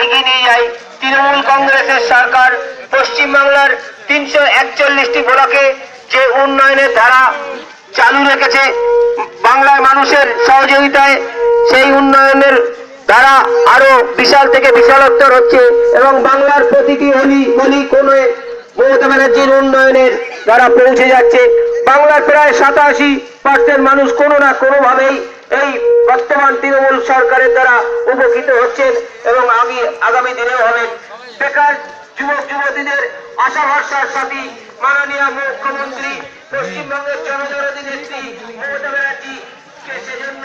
এগিয়ে নিয়ে যায় তৃণমূল কংগ্রেসের সরকার। পশ্চিমবাংলার তিনশো একচল্লিশটি ব্লকে যে উন্নয়নের ধারা চালু রেখেছে, বাংলার মানুষের সহযোগিতায় সেই উন্নয়নের বিশাল থেকে বিশালোত্তর হচ্ছে এবং বাংলার প্রতিটি অলি গলি কোণে মমতা ব্যানার্জির উন্নয়নের দ্বারা পৌঁছে যাচ্ছে। বাংলার প্রায় সাতাশি পার্সেন্ট মানুষ কোনো না কোনো ভাবেই এই বর্তমান তৃণমূল সরকারের দ্বারা উপকৃত হচ্ছেন এবং আমি আগামী দিনেও হবেন। বেকার যুবক, যুবতীদের আশা ভরসার সাথী মাননীয় মুখ্যমন্ত্রী, পশ্চিমবঙ্গের জনজননী নেত্রী মমতা ব্যানার্জি সেজন্য